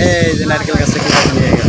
এই যে নারকেল গাছটা কীভাবে নিয়ে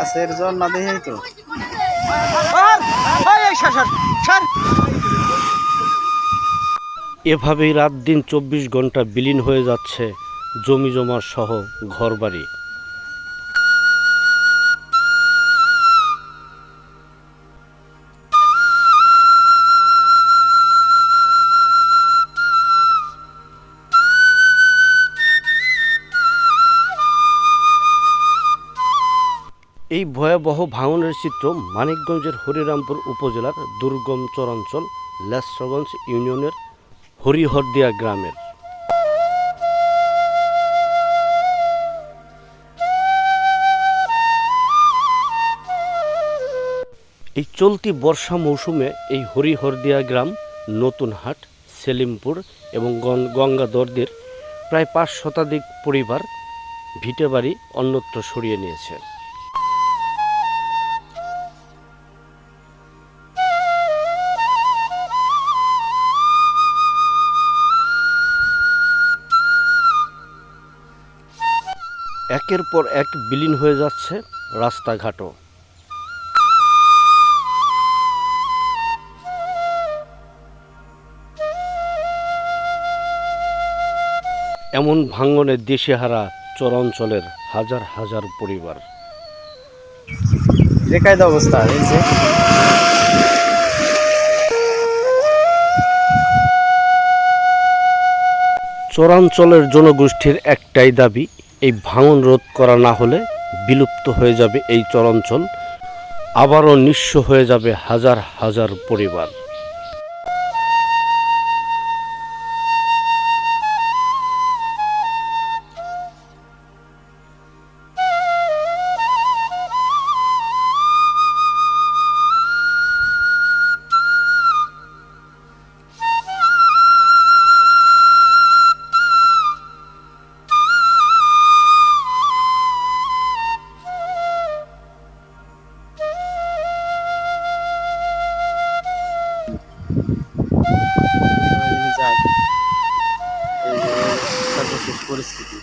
গাছের জল না দেখেই তো। এভাবেই রাত দিন চব্বিশ ঘণ্টা বিলীন হয়ে যাচ্ছে জমি জমার সহ ঘরবাড়ি। এই ভয়াবহ ভাঙনের চিত্র মানিকগঞ্জের হরিরামপুর উপজেলার দুর্গম চরাঞ্চল লেসরগঞ্জ ইউনিয়নের হরিহরদিয়া গ্রামের। এই চলতি বর্ষা মৌসুমে এই হরিহরদিয়া গ্রাম নতুন হাট, সেলিমপুর এবং গঙ্গাদরদের প্রায় পাঁচ শতাধিক পরিবার ভিটে বাড়ি অন্যত্র সরিয়ে নিয়েছে। একের পর এক বিলীন হয়ে যাচ্ছে রাস্তাঘাটও। এমন ভাঙ্গনে দেশেহারা চরাঞ্চলের হাজার হাজার পরিবার। অবস্থা যে। চরাঞ্চলের জনগোষ্ঠীর একটাই দাবি এই ভাঙন রোধ করা না হলে বিলুপ্ত হয়ে যাবে এই চরাঞ্চল আবারও নিঃস্ব হয়ে যাবে হাজার হাজার পরিবার। পরিস্থিতি।